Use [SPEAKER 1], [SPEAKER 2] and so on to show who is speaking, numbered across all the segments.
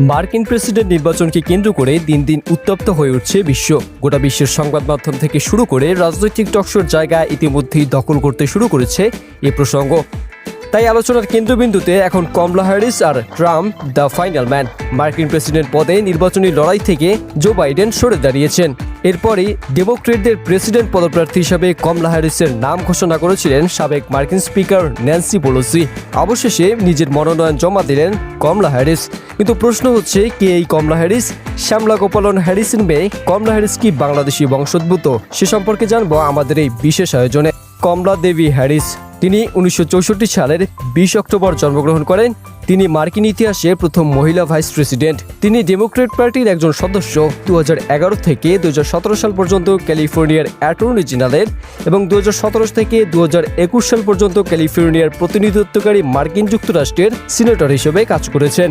[SPEAKER 1] মার্কিন প্রেসিডেন্ট নির্বাচনকে কেন্দ্র করে দিন দিন উত্তপ্ত হয়ে উঠছে বিশ্ব। গোটা বিশ্বের সংবাদ মাধ্যম থেকে শুরু করে রাজনৈতিক টকশোর জায়গা ইতিমধ্যেই দখল করতে শুরু করেছে এ প্রসঙ্গ। তাই আলোচনার কেন্দ্রবিন্দুতে এখন কমলা হ্যারিস আর ট্রাম্প দ্য ফাইনাল ম্যান। মার্কিন প্রেসিডেন্ট পদে নির্বাচনী লড়াই থেকে জো বাইডেন সরে দাঁড়িয়েছেন। এরপরই ডেমোক্রেটদের প্রেসিডেন্ট পদপ্রার্থী হিসাবে কমলা হ্যারিসের নাম ঘোষণা করেছিলেন সাবেক মার্কিন স্পিকার ন্যান্সি পোলোসি। অবশেষে নিজের মনোনয়ন জমা দিলেন কমলা হ্যারিস। কিন্তু প্রশ্ন হচ্ছে, কে এই কমলা হ্যারিস? শ্যামলা গোপালন হ্যারিসের মেয়ে কমলা হ্যারিস কি বাংলাদেশি বংশোদ্ভূত? সে সম্পর্কে জানব আমাদের এই বিশেষ আয়োজনে। কমলা দেবী হ্যারিস। তিনি উনিশশো চৌষট্টি সালের বিশ অক্টোবর জন্মগ্রহণ করেন। তিনি মার্কিন ইতিহাসে প্রথম মহিলা ভাইস প্রেসিডেন্ট। তিনি ডেমোক্রেট পার্টির একজন সদস্য দু হাজার এগারো থেকে দু হাজার সতেরো সাল পর্যন্ত ক্যালিফোর্নিয়ার অ্যাটর্নি জেনারেল এবং দু হাজার সতেরো থেকে দু হাজার একুশ সাল পর্যন্ত ক্যালিফোর্নিয়ার প্রতিনিধিত্বকারী মার্কিন যুক্তরাষ্ট্রের সিনেটর হিসেবে কাজ করেছেন।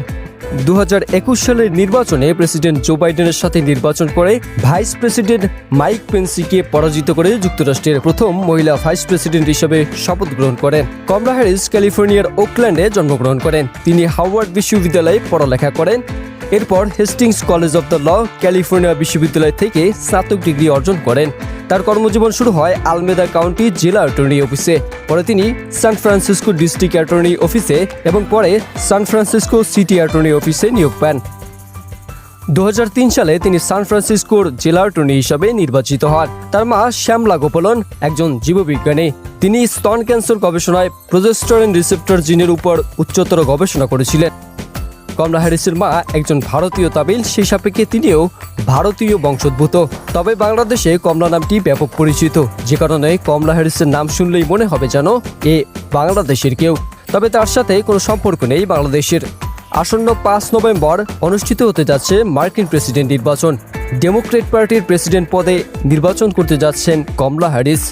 [SPEAKER 1] দু হাজার একুশ সালের নির্বাচনে প্রেসিডেন্ট জো বাইডেনের সাথে নির্বাচন করে ভাইস প্রেসিডেন্ট মাইক পেন্সিকে পরাজিত করে যুক্তরাষ্ট্রের প্রথম মহিলা ভাইস প্রেসিডেন্ট হিসেবে শপথ গ্রহণ করেন। কমলা হ্যারিস ক্যালিফোর্নিয়ার ওকল্যান্ডে জন্মগ্রহণ করেন। তিনি হাওয়ার্ড বিশ্ববিদ্যালয়ে পড়ালেখা করেন। এরপর Hastings college of the law California বিশ্ববিদ্যালয় থেকে স্নাতক ডিগ্রি অর্জন করেন। তার কর্মজীবন শুরু হয় আলমেদা কাউন্টি জেলা অ্যাটর্নি অফিসে। পরে তিনি সান ফ্রান্সিসকো ডিস্ট্রিক্ট অ্যাটর্নি অফিসে এবং পরে সান ফ্রান্সিসকো সিটি অ্যাটর্নি অফিসে নিয়োগ পান। দু হাজার তিন সালে তিনি সান ফ্রান্সিসকোর জেলা অ্যাটর্নি হিসাবে নির্বাচিত হন। তার মা শ্যামলা গোপালন একজন জীববিজ্ঞানী। তিনি স্তন ক্যান্সার গবেষণায় প্রজেস্টরেন রিসেপ্টর জিনের উপর উচ্চতর গবেষণা করেছিলেন। কমলা হ্যারিসের মা একজন ভারতীয় তামিল, সেই সাপেক্ষে তিনিও ভারতীয় বংশোদ্ভূত। তবে বাংলাদেশে কমলা নামটি ব্যাপক পরিচিত। যে কারণে কমলা হ্যারিসের নাম শুনলেই মনে হবে যেন এ বাংলাদেশের কেউ। তবে তার সাথে কোনো সম্পর্ক নেই বাংলাদেশের। আসন্ন পাঁচ নভেম্বর অনুষ্ঠিত হতে যাচ্ছে মার্কিন প্রেসিডেন্ট নির্বাচন। ডেমোক্রেট পার্টির প্রেসিডেন্ট পদে নির্বাচন করতে যাচ্ছেন কমলা হ্যারিস